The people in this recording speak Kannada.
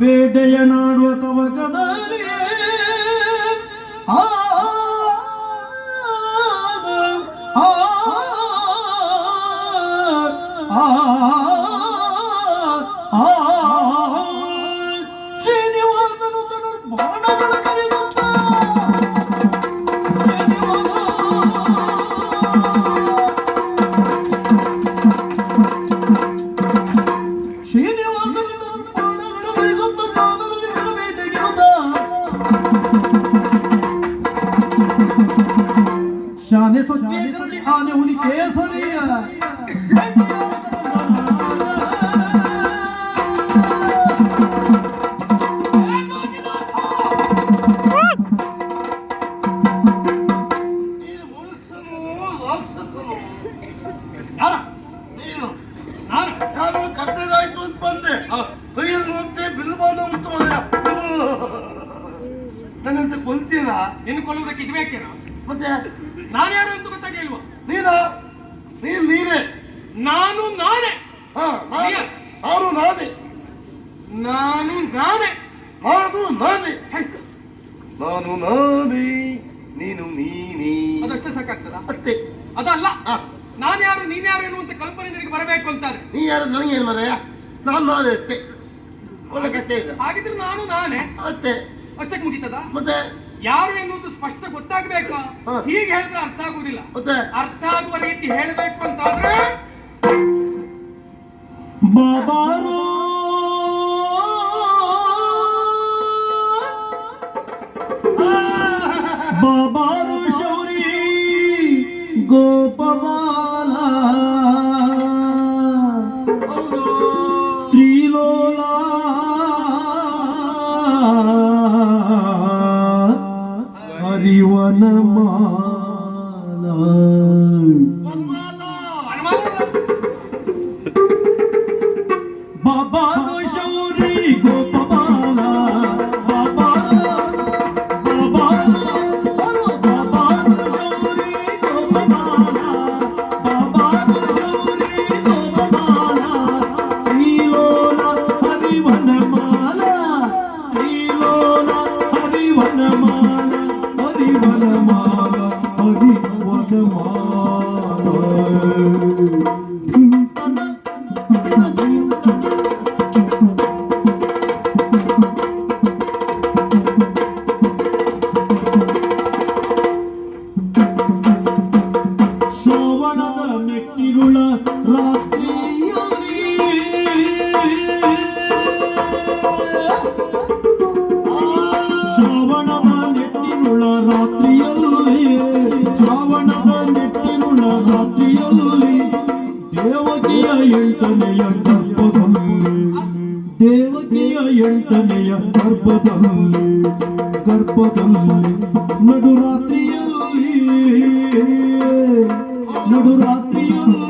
ಬೇಟೆಯ ನಾಡುವ ತವಕದಲ್ಲಿ ಆ ಆ, ಆ, ಅಂತ ಬಂದೆ ಕೈಯಲ್ಲಿ ಮತ್ತೆ ಬಿಲ್ಬಾಣ ಅಂತ ಮನೆಯ ನನ್ನಂತ ಕೊಲ್ತೀನ ನಿನ್ನ ಕೊಲ್ಲುವುದಕ್ಕೆ ಇದು ಬೇಕೇನ ಮತ್ತೆ ನಾನು ಯಾರು ಅಂತ ಗೊತ್ತಾಗಿಲ್ವಾ ನೀನ? ನೀನ್ ನೀನೇ. ನಾನು ನಾನೇ. ಹಾ ನಾನು. ನೀನು? ನಾನು. ನಾನೇ ನಾನು. ನಾನೇ ನಾನು. ನಾನೇ ನಾನು. ನಾನೇ ನೀನು. ಅದಷ್ಟೇ ಸಾಕಾಗ್ತದ? ಅಷ್ಟೇ. ಅದಲ್ಲ. ನಾನು ಯಾರು ನೀನ್ ಯಾರು ಎನ್ನುವಂತ ಕಲ್ಪನೆ ನಿನಗೆ ಬರಬೇಕು ಅಂತಾರೆ. ನೀ ಯಾರು ನನಗೆ ಏನ್ ಮರೆಯ? ನಾನು ನಾನೇ ಅಷ್ಟೇ. ಒಳ್ಳೆ ಇದೆ. ಹಾಗಿದ್ರೆ ನಾನು ನಾನೇ. ಅಷ್ಟೇ ಅಷ್ಟಕ್ಕೆ ಮುಗಿತದ? ಮತ್ತೆ? ಯಾರು ಎನ್ನುವುದು ಸ್ಪಷ್ಟ ಗೊತ್ತಾಗ್ಬೇಕು. ಹೀಗೆ ಹೇಳಿದ್ರೆ ಅರ್ಥ ಆಗುದಿಲ್ಲ ಅರ್ಥ ಆಗುವ ರೀತಿ ಹೇಳಬೇಕು ಅಂತಂದ್ರೆ ಬಾಬಾರೋ! ಬಾಬಾರು ಶೌರಿ ಗೋಪಬಾಲ. ತ್ರಿಲೋಲ বনমালা বাবা গো বাবা। ಶ್ರವಣದ ಮೆಟ್ಟಿರುಳ ರಾತ್ರಿಯಲ್ಲಿ. ಶ್ರಾವಣದ ನೆಟ್ಟಿರುಳ ರಾತ್ರಿಯಲ್ಲಿ. ಶ್ರಾವಣದ ನೆಟ್ಟಿರುಳ ರಾತ್ರಿಯಲ್ಲಿ. ದೇವಕಿಯ ಎಂಟನೆಯ ಗರ್ಭದಲ್ಲಿ. ದೇವಕಿಯ ಎಂಟನೆಯ ಗರ್ಭದಲ್ಲಿ. ಗರ್ಭದಲ್ಲಿ ನಡುರಾತ್ರಿಯಲ್ಲಿ. ನಡುರಾತ್ರಿಯಲ್ಲಿ ಸೆರೆಮನೆಯಲ್ಲಿ